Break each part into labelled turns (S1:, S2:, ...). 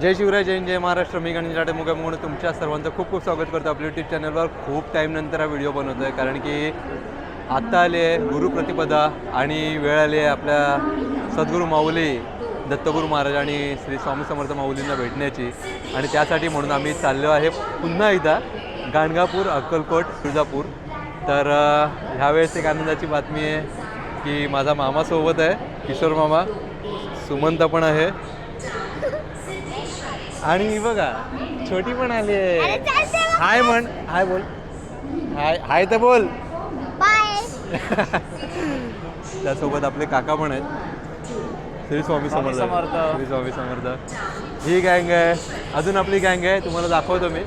S1: जय शिवराय जैन जय महाराष्ट्र. मी गणेश लाटे मुगा म्हणून तुमच्या सर्वांचं खूप खूप स्वागत करतो आपल्या यूट्यूब चॅनलवर खूप टाईमनंतर हा व्हिडिओ बनवतो आहे कारण की आत्ता आले आहे गुरुप्रतिपदा आणि वेळ आली आहे आपल्या सद्गुरू माऊली दत्तगुरू महाराज आणि श्री स्वामी समर्थ माऊलींना भेटण्याची. आणि त्यासाठी म्हणून आम्ही चाललो आहे पुन्हा एकदा गाणगापूर अक्कलकोट तुळजापूर. तर ह्यावेळेस एक आनंदाची बातमी आहे की माझा मामासोबत आहे किशोर मामा. सुमंत पण आहे. आणि ही बघा छोटी पण आली आहे. हाय म्हण हाय बोल. हाय हाय तर बोल. त्यासोबत आपले काका पण आहेत. श्री स्वामी समर्थ.
S2: समर्थ.
S1: श्री स्वामी समर्थ. ही गँग आहे. अजून आपली गँग आहे तुम्हाला दाखवतो मी.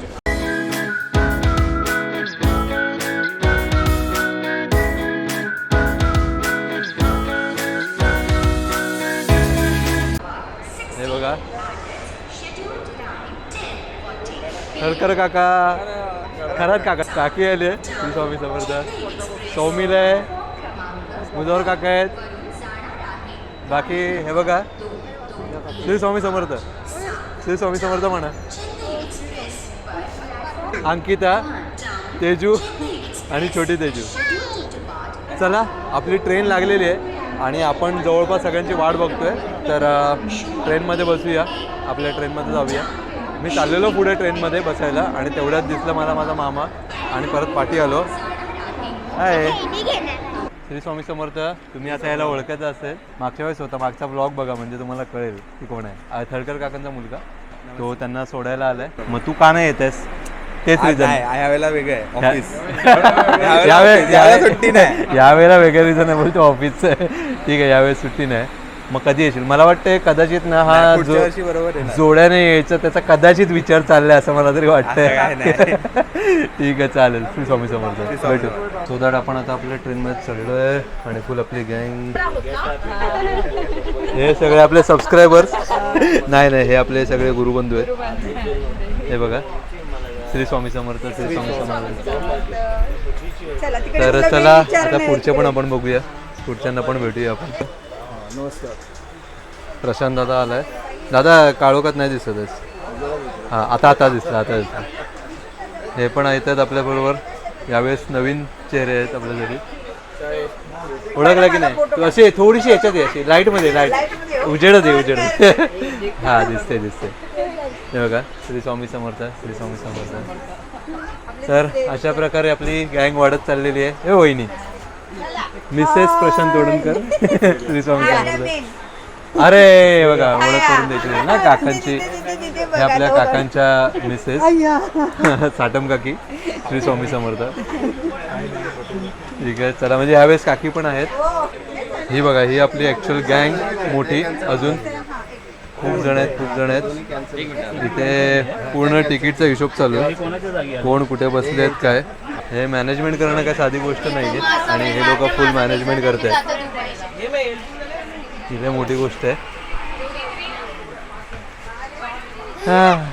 S1: खरखर काका खरंच काका काकी आले. श्री स्वामी समर्थ. सौमिल आहे मुजावर काका आहेत. बाकी हे बघा. श्री स्वामी समर्थ. श्री स्वामी समर्थ म्हणा. अंकिता तेजू आणि छोटी तेजू. चला आपली ट्रेन लागलेली आहे आणि आपण जवळपास सगळ्यांची वाट बघतोय. तर ट्रेनमध्ये बसूया. आपल्या ट्रेनमध्ये जाऊया. मी चाललेलो पुढे ट्रेनमध्ये बसायला आणि तेवढ्यात दिसलं मला माझा मामा आणि परत पाठी आलो. आहे श्री स्वामी समर्थ तुम्ही आता याला ओळखायचं असेल. मागच्या वेळेस होता मागचा ब्लॉग बघा म्हणजे तुम्हाला कळेल की कोण आहे. थडकर काकांचा मुलगा. तो त्यांना सोडायला आलाय. मग तू का नाही येतेस? तेच रिझन
S2: यावेळेला वेगळं आहे ऑफिस
S1: यावेळेस
S2: यावेळेला सुट्टी नाही.
S1: यावेळेला वेगळं रिझन आहे बोलतो ऑफिसचं आहे ठीक आहे यावेळेस सुट्टी नाही. मग कधी येशील? मला वाटतं कदाचित ना हा
S2: नाही, पुढच्या
S1: जो
S2: वर्षी बरोबर आहे ना.
S1: जोड्याने यायचं त्याचा कदाचित विचार चाललाय असं मला तरी
S2: असं काय नाही.
S1: वाटतंय ठीक आहे चालेल. श्री स्वामी समर्थ. भेटू. सो दॅट आपण आता आपल्या ट्रेनमध्ये चढलोय आणि फुल आपली गँग हे सगळे आपले सबस्क्रायबर्स नाही नाही हे आपले सगळे गुरुबंधू आहेत. हे बघा. श्री स्वामी समर्थ श्री स्वामी समर्थ. तर चला आता पुढचे पण आपण बघूया. पुढच्यांना पण भेटूया आपण.
S2: नमस्कार.
S1: प्रशांत दादा आलाय. दादा काळोखात नाही दिसत आहेस. हां आता आता दिसलं आता दिसलं. हे पण येतात आपल्याबरोबर यावेळेस नवीन चेहरे आहेत आपल्या घरी. ओळखला की नाही? तू अशी थोडीशी याच्यात आहे अशी लाईटमध्ये लाइट उजेडच आहे उजेड हां दिसते दिसते हे बघा श्री स्वामी समर्थ श्री स्वामी समर्थ. तर अशा प्रकारे आपली गँग वाढत चाललेली आहे. हे वहिनी. मिसेस प्रशांत तोडणकर श्री स्वामी समर्थ. अरे हे बघा ओळख करून द्यायची नाही ना काकांची. हे आपल्या काकांच्या मिसेस. साटम काकी श्री स्वामी समर्थ. ठीक आहे चला म्हणजे यावेळेस काकी पण आहेत. ही बघा ही आपली ॲक्च्युअल गँग मोठी अजून. खूप जण आहेत खूप जण आहेत. इथे पूर्ण तिकीटचा हिशोब चालू आहे. कोण कुठे बसले आहेत काय? हे मॅनेजमेंट करणं काय साधी गोष्ट नाही आहे आणि हे लोक फुल मॅनेजमेंट करत आहेत ही लय मोठी गोष्ट आहे. हा.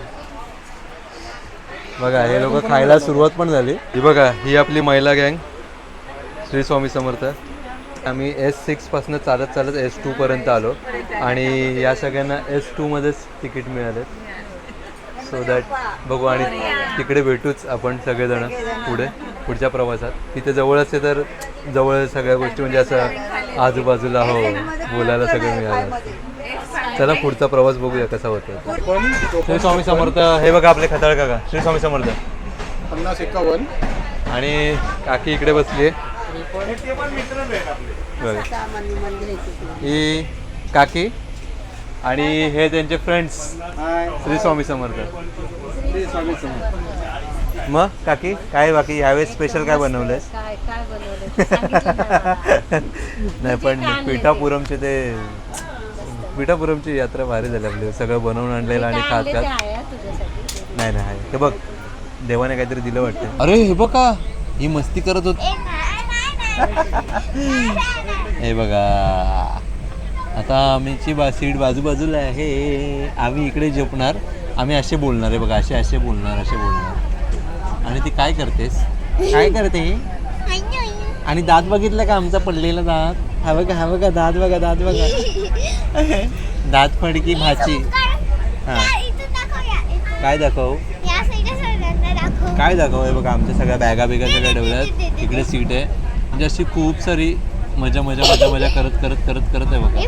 S1: बघा हे लोक खायला सुरुवात पण झाली. ही बघा ही आपली महिला गँग. श्री स्वामी समर्थ. आम्ही एस सिक्सपासून चालत चालत एस टूपर्यंत आलो. आणि या सगळ्यांना एस टूमध्येच तिकीट मिळाले. सो दॅट बघू आणि तिकडे भेटूच आपण सगळेजण पुढे. पुढच्या प्रवासात. तिथे जवळच आहे तर जवळ सगळ्या गोष्टी म्हणजे असं आजूबाजूला हो बोलायला सगळं मिळालं. असतं. चला पुढचा प्रवास बघूया कसा होतो श्री स्वामी समर्थ हे बघा आपले खताळ काका. श्री स्वामी समर्थ.
S2: पन्नास एकावन्न.
S1: आणि काकी इकडे बसली. ही काकी आणि हे त्यांचे फ्रेंड्स श्री स्वामी समर्थ.
S2: श्री स्वामी समर्थ.
S1: मग काकी काय बाकी? यावेळेस स्पेशल काय बनवलंय?
S3: काय काय बनवलं
S1: नाही पण पिठापुरमचे ते पिठापुरमची यात्रा भारी झाली आपली. सगळं बनवून आणलेलं आणि खात खात. नाही नाही आहे. हे बघ देवाने काहीतरी दिलं वाटतं. अरे हे बघा ही. मस्ती करत होत. हे बघा. आता आमची बा सीट बाजूबाजूला आहे. आम्ही इकडे झोपणार. आम्ही असे बोलणार. आहे बघा असे असे बोलणार असे बोलणार. आणि ती काय करतेस? काय करते आणि दात बघितलं का आमचा पडलेला दात? हा बघा हा बघा दात बघा दात बघा. दात फडकी भाची. हा. काय दाखव? काय दाखव? हे बघा आमच्या सगळ्या बॅगा बिगा सगळ्या ठेवल्यात. इकडे सीट आहे. म्हणजे अशी खूप सारी मजा मजा मजा मजा करत करत करत करत आहे बघा.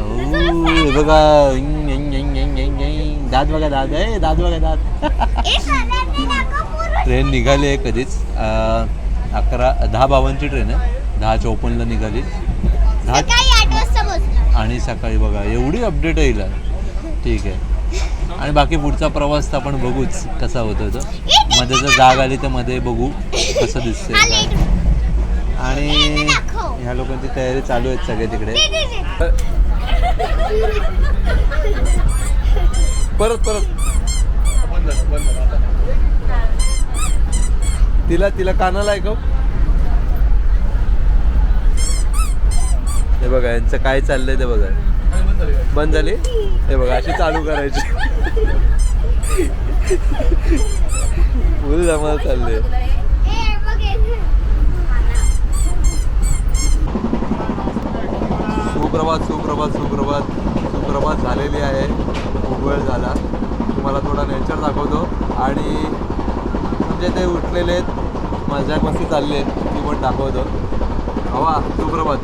S1: ओ, हे बघा. दात बघा दात. आहे दात बघा दात. ट्रेन निघाली आहे कधीच? अकरा दहा बावनची ट्रेन आहे. दहा चौपन्नला निघाली. दहा
S3: सकाळी आठ वाजता पोहोचलो
S1: आणि सकाळी बघा एवढी अपडेट येईल ठीक आहे. आणि बाकी पुढचा प्रवास तर आपण बघूच कसा होतो तो. मध्ये जर जाग आली तर मध्ये बघू कसं
S3: लेट
S1: आणि ह्या लोकांची तयारी चालू आहे सगळे तिकडे. परत परत. तिला तिला कानाला ऐकव हो? हे? बघा यांचं काय चाललंय ते बघा. बंद झाली? हे बघा अशी चालू करायची. फुल जमा चालले सुप्रभात सुप्रभात सुप्रभात. सुप्रभात झालेली आहे. खूप वेळ झाला. तुम्हाला थोडा नेचर दाखवतो. आणि म्हणजे ते उठलेले आहेत. मजा मस्ती चालली आहे ती पण दाखवतो. हवा सुप्रभात.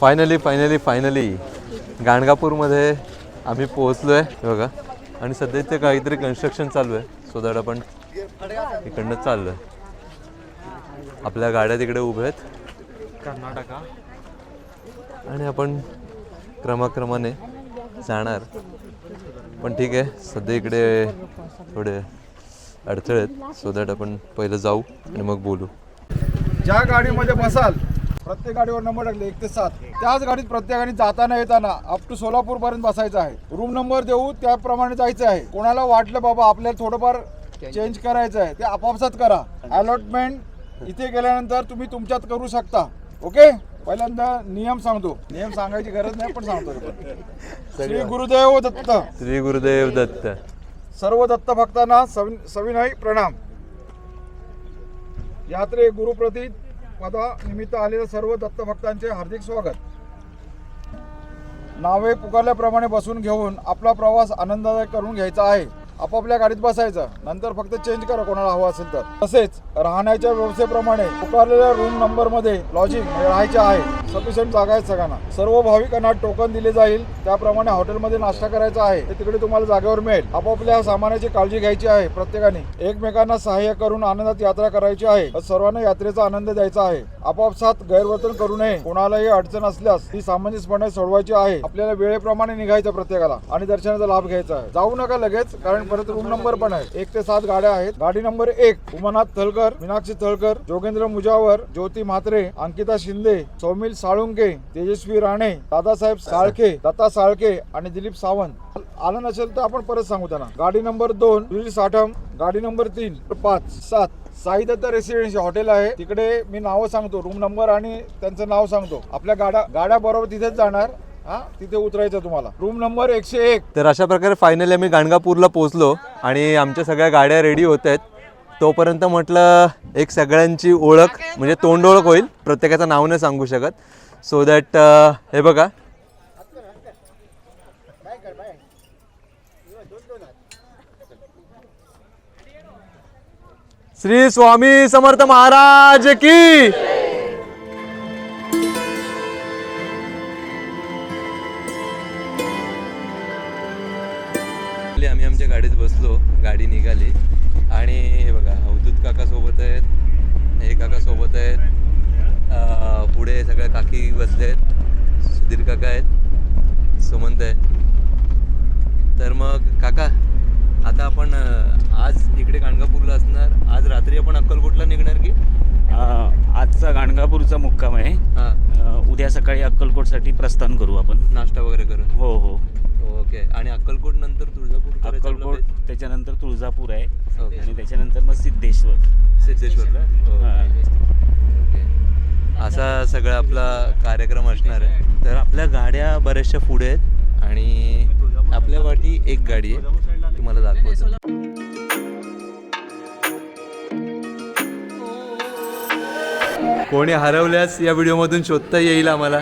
S1: फायनली फायनली फायनली गाणगापूरमध्ये आम्ही पोहोचलो आहे बघा. आणि सध्या इथे काहीतरी कन्स्ट्रक्शन चालू आहे. सो दॅट आपण इकडनं चाललो आहे आपल्या गाड्या तिकडे उभ्या आहेत.
S2: कर्नाटका.
S1: आणि आपण क्रमाक्रमाने जाणार. पण ठीक आहे सध्या इकडे थोडे अडथळे आहेत. सो दॅट आपण पहिलं जाऊ आणि मग बोलू.
S2: ज्या गाडीमध्ये बसाल प्रत्येक गाडीवर नंबर टाकले एक ते सात. त्याच गाडीत प्रत्येकाने जाताना येताना अप टू सोलापूर पर्यंत बसायचं आहे. रूम नंबर देऊ त्याप्रमाणे जायचं आहे. कोणाला वाटलं बाबा आपल्याला थोडंफार चेंज करायचं आहे ते आपापसात करा. अलॉटमेंट इथे गेल्यानंतर तुम्ही तुमच्यात करू शकता. ओके पहिल्यांदा नियम सांगतो. नियम सांगायची गरज नाही पण सांगतो. श्री गुरुदेव दत्त.
S1: श्री गुरुदेव दत्त.
S2: सर्व दत्त भक्तांना सवि सविनय प्रणाम. यात्रे गुरुप्रती पदा निमित्त आलेल्या सर्व दत्त भक्तांचे हार्दिक स्वागत. नावे पुकारल्याप्रमाणे बसून घेऊन आपला प्रवास आनंददायक करून घ्यायचा आहे. आपापल्या गाडीत बसायचं. नंतर फक्त चेंज करा कोणाला हवं असेल तर. तसेच राहण्याच्या व्यवस्थेप्रमाणे पुकारलेल्या रूम नंबरमध्ये लॉजिंग राहायचे आहे. सफिशियंट जागा आहेत सगळ्यांना. सर्व भाविकांना टोकन दिले जाईल. त्याप्रमाणे हॉटेलमध्ये नाश्ता करायचा आहे. ते तिकडे तुम्हाला जागेवर मिळेल. आपापल्या सामानाची काळजी घ्यायची आहे प्रत्येकाने. एकमेकांना सहाय्य करून आनंदात यात्रा करायची आहे. सर्वांना यात्रेचा आनंद द्यायचा आहे. आपापसात गैरवर्तन करू नये. कोणालाही अडचण असल्यास ती सामंजस्यपणे सोडवायची आहे. आपल्याला वेळेप्रमाणे निघायचं प्रत्येकाला आणि दर्शनाचा लाभ घ्यायचा आहे. जाऊ नका लगेच कारण परत रूम नंबर पण आहे एक ते सात गाड्या आहेत. गाडी नंबर एक उमानाथ तळकर मीनाक्षी तळकर जोगेंद्र मुजावर ज्योती म्हात्रे अंकिता शिंदे सौमिल साळुंके तेजस्वी राणे दादासाहेब साळके दत्ता साळके आणि दिलीप सावंत. आलं नसेल तर आपण परत सांगू त्यांना. गाडी नंबर दोन सुनील साठम गाडी नंबर तीन पाच सात. साई दत्त रेसिडेन्सी हॉटेल आहे. तिकडे मी नावं सांगतो. रूम नंबर आणि त्यांचं नाव सांगतो. आपल्या गाड्या गाड्या बरोबर तिथेच जाणार. हा तिथे उतरायचं तुम्हाला. रूम नंबर एकशे एक.
S1: तर अशा प्रकारे फायनली आम्ही गाणगापूरला पोहोचलो आणि आमच्या सगळ्या गाड्या रेडी होत आहेत. तोपर्यंत म्हटलं एक सगळ्यांची ओळख म्हणजे तोंड ओळख होईल. प्रत्येकाचं नाव नाही सांगू शकत. सो दॅट uh, हे बघा. श्री स्वामी समर्थ महाराज की! गाडी निघाली. आणि हे बघा अवधूत काका सोबत आहेत. हे काका सोबत आहेत. पुढे सगळ्या काकी बसले आहेत. सुधीर काका आहेत. सुमंत आहे तर मग काका आता आपण आज इकडे गाणगापूरला असणार. आज रात्री आपण अक्कलकोटला निघणार की?
S4: आजचा गाणगापूरचा मुक्काम आहे.
S1: हां.
S4: उद्या सकाळी अक्कलकोटसाठी प्रस्थान करू आपण.
S1: नाश्ता वगैरे करून.
S4: हो हो.
S1: ओके. आणि अक्कलकोट नंतर तुळजापूर
S4: अक्कलकोट? त्याच्यानंतर तुळजापूर आहे. आणि त्याच्यानंतर मग सिद्धेश्वर.
S1: सिद्धेश्वरला?
S4: हा.
S1: ओके. असा सगळा आपला कार्यक्रम असणार आहे. तर आपल्या गाड्या बऱ्याचशा पुढे आहेत आणि आपल्या वाटी एक गाडी आहे.
S5: तुम्हाला दाखवतो. कोणी हरवल्यास या व्हिडिओमधून शोधता येईल आम्हाला.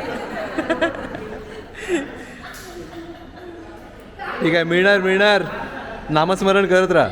S5: ठीक आहे मिळणार मिळणार. नामस्मरण करत राहा.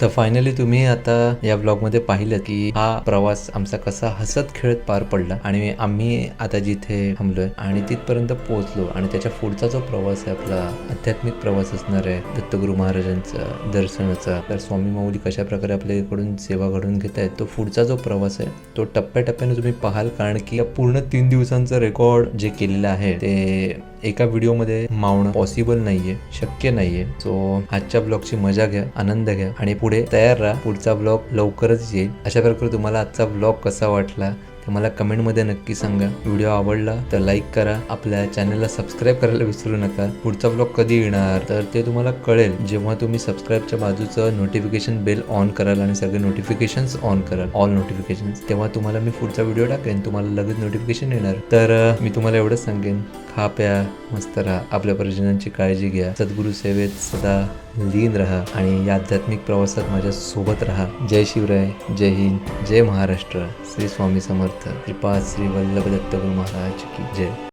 S5: तर फायनली तुम्ही आता या ब्लॉगमध्ये पाहिलं की हा प्रवास आमचा कसा हसत खेळत पार पडला आणि आम्ही आता जिथे थांबलोय आणि तिथपर्यंत पोहोचलो आणि त्याच्या पुढचा जो प्रवास आहे आपला आध्यात्मिक प्रवास असणार आहे दत्तगुरु महाराजांचा दर्शनाचा. तर स्वामी माऊली कशा प्रकारे आपल्याकडून सेवा घडून घेत आहेत तो पुढचा जो प्रवास आहे तो टप्प्याटप्प्याने तुम्ही पाहाल. कारण की या पूर्ण तीन दिवसांचं रेकॉर्ड जे केलेलं आहे ते एका व्हिडिओमध्ये मावणं पॉसिबल नाहीये शक्य नाहीये. सो आजच्या ब्लॉगची मजा घ्या आनंद घ्या आणि पुढे तयार राहा. पुढचा ब्लॉग लवकरच येईल. अशा प्रकारे तुम्हाला आजचा ब्लॉग कसा वाटला ते मला कमेंटमध्ये नक्की सांगा. व्हिडिओ आवडला तर लाईक करा. आपल्या चॅनलला सबस्क्राईब करायला विसरू नका. पुढचा ब्लॉग कधी येणार? तर ते तुम्हाला कळेल. जेव्हा तुम्ही सबस्क्राईबच्या बाजूचं नोटिफिकेशन बेल ऑन कराल आणि सगळे नोटिफिकेशन्स ऑन कराल ऑल नोटिफिकेशन्स तेव्हा तुम्हाला मी पुढचा व्हिडिओ टाकेन. तुम्हाला लगेच नोटिफिकेशन येणार. तर मी तुम्हाला एवढंच सांगेन. खा प्या मस्त राहा आपल्या परिजनांची काळजी घ्या. सद्गुरू सेवेत सदा लीन राहा आणि या आध्यात्मिक प्रवासात माझ्या सोबत राहा. जय शिवराय जय हिंद जय महाराष्ट्र. श्री स्वामी समर्थ. कृपा श्री वल्लभ दत्तगुरु महाराज की जय.